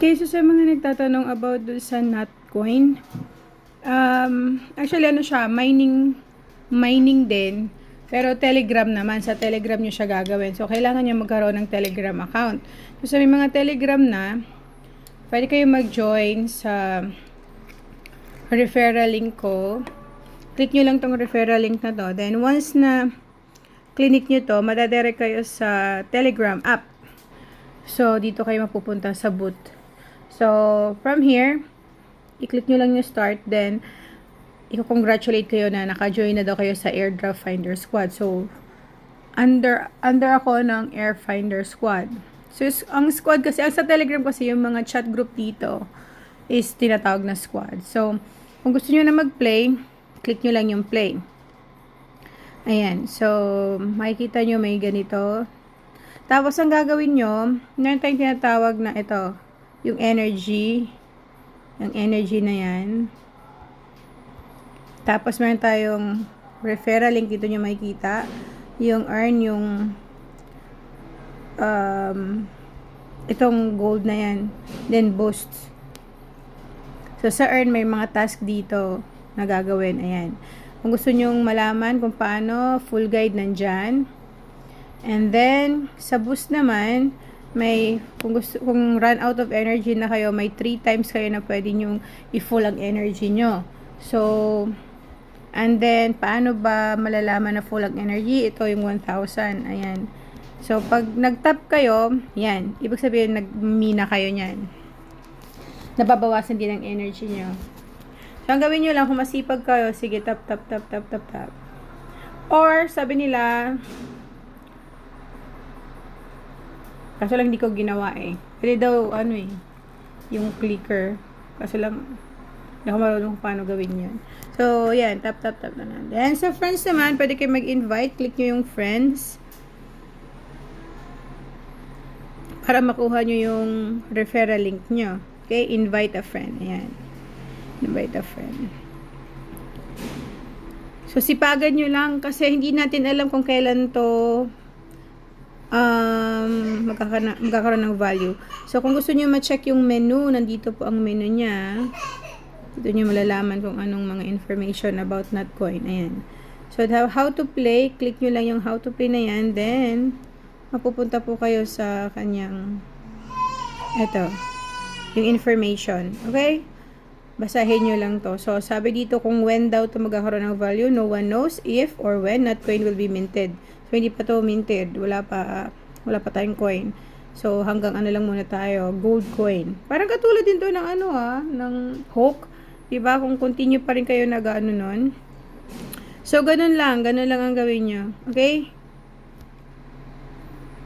Okay, so sa mga nagtatanong about dun sa Notcoin, um, actually ano siya, mining, mining din, pero Telegram naman, sa Telegram nyo siya gagawin. So, kailangan nyo magkaroon ng Telegram account. So, sa may mga Telegram na, pwede kayo mag-join sa referral link ko. Click nyo lang tong referral link na to. Then, once na clinic nyo to, madadirect kayo sa Telegram app. So, dito kayo mapupunta sa boot. So, from here, i-click nyo lang yung start. Then, i-congratulate kayo na naka-join na daw kayo sa Airdrop Finder Squad. So, under under ako ng Air Finder Squad. So, ang squad kasi, ang sa Telegram kasi yung mga chat group dito is tinatawag na squad. So, kung gusto nyo na mag-play, click nyo lang yung play. Ayan. So, makikita nyo may ganito. Tapos, ang gagawin nyo, meron tayong tinatawag na ito, yung energy. Yung energy na yan. Tapos, meron tayong referral link dito nyo makikita. Yung earn, yung um, itong gold na yan. Then, boost. So, sa earn, may mga task dito na gagawin. Ayan. Kung gusto nyong malaman kung paano, full guide nandyan. And then, sa boost naman, may, kung gusto, kung run out of energy na kayo, may 3 times kayo na pwede nyong i-full ang energy nyo. So, and then, paano ba malalaman na full ang energy? Ito yung 1,000. Ayan. So, pag nag-tap kayo, yan. Ibig sabihin, nag-mina kayo niyan. Nababawasan din ang energy nyo. So, ang gawin nyo lang, kung masipag kayo, sige, tap, tap, tap, tap, tap, tap. Or, sabi nila, kaso lang hindi ko ginawa eh. Pwede daw, ano eh, yung clicker. Kaso lang, hindi ako marunong kung paano gawin yun. So, yan, tap, tap, tap na lang. Then, sa friends naman, pwede kayo mag-invite. Click nyo yung friends. Para makuha nyo yung referral link nyo. Okay, invite a friend. Ayan. Invite a friend. So, sipagan nyo lang kasi hindi natin alam kung kailan to um, magkakaroon, magkakaroon ng value. So, kung gusto nyo ma-check yung menu, nandito po ang menu niya. Dito nyo malalaman kung anong mga information about Notcoin. Ayan. So, how, to play, click nyo lang yung how to play na yan. Then, mapupunta po kayo sa kanyang eto, yung information. Okay? Basahin nyo lang to. So, sabi dito kung when daw to magkakaroon ng value, no one knows if or when Notcoin will be minted. So, hindi pa to minted. Wala pa, wala pa tayong coin. So, hanggang ano lang muna tayo, gold coin. Parang katulad din to ng ano ah, ng Hulk. Diba? Kung continue pa rin kayo nag ano nun. So, ganun lang. Ganun lang ang gawin nyo. Okay?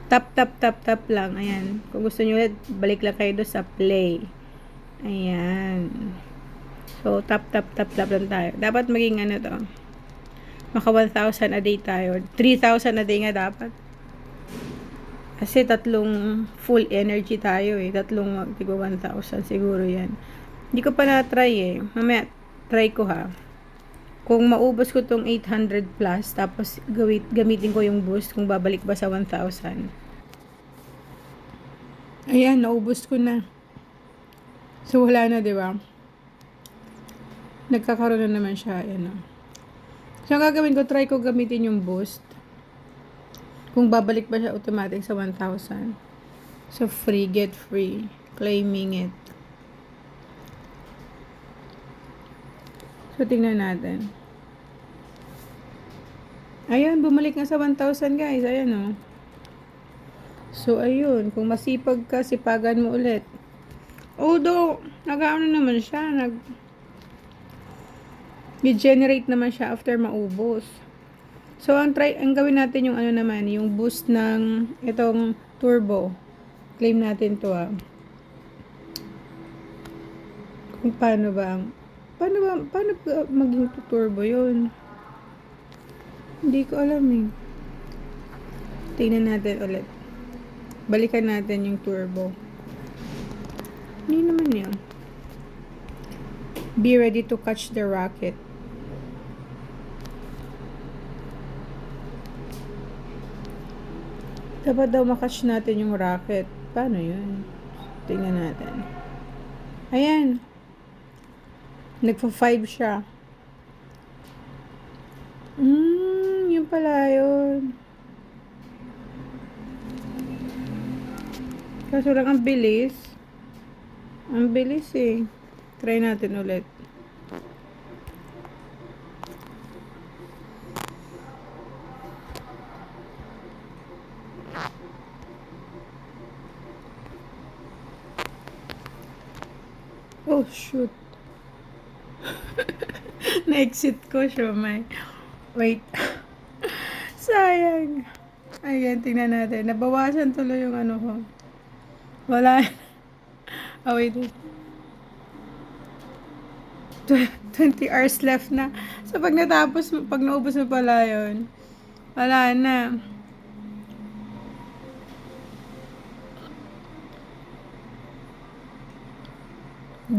Tap, tap, tap, tap lang. Ayan. Kung gusto nyo ulit, balik lang kayo doon sa play. Ayan. So, tap, tap, tap, tap lang tayo. Dapat maging ano to. Maka 1,000 a day tayo. 3,000 a day nga dapat. Kasi tatlong full energy tayo eh. Tatlong magtigo 1,000 siguro yan. Hindi ko pa na-try eh. Mamaya, try ko ha. Kung maubos ko tong 800 plus, tapos gawit, gamitin ko yung boost kung babalik ba sa 1,000. Ayan, naubos ko na. So, wala na, di ba? Nagkakaroon na naman siya. Ayan o. So, ang gagawin ko, try ko gamitin yung boost. Kung babalik ba siya automatic sa 1,000. So, free, get free. Claiming it. So, tingnan natin. Ayan, bumalik nga sa 1,000 guys. Ayan o. So, ayun. Kung masipag ka, sipagan mo ulit. Although, nag-ano naman siya. Nag generate naman siya after maubos. So, ang try, ang gawin natin yung ano naman, yung boost ng itong turbo. Claim natin to ah. Kung paano ba ang Paano ba, paano ba maging turbo yun? Hindi ko alam eh. Tingnan natin ulit. Balikan natin yung turbo. Hindi naman yan. Be ready to catch the rocket. Dapat daw makatch natin yung rocket. Paano yun? Tingnan natin. Ayan. Nagpa-5 siya. Hmm, yun pala yun. Kaso lang ang bilis. Ang bilis eh. Try natin ulit. Oh, shoot. Na-exit ko siya, may. Wait. Sayang. Ayan, tingnan natin. Nabawasan tuloy yung ano ko. Wala. Oh, wait. wait. Tw- 20 hours left na. So, pag natapos, pag naubos mo pala yun, wala na.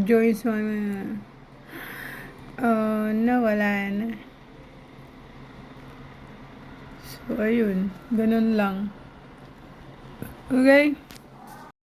Joyce na. Oh, nawala na. So, ayun. Ganun lang. Okay?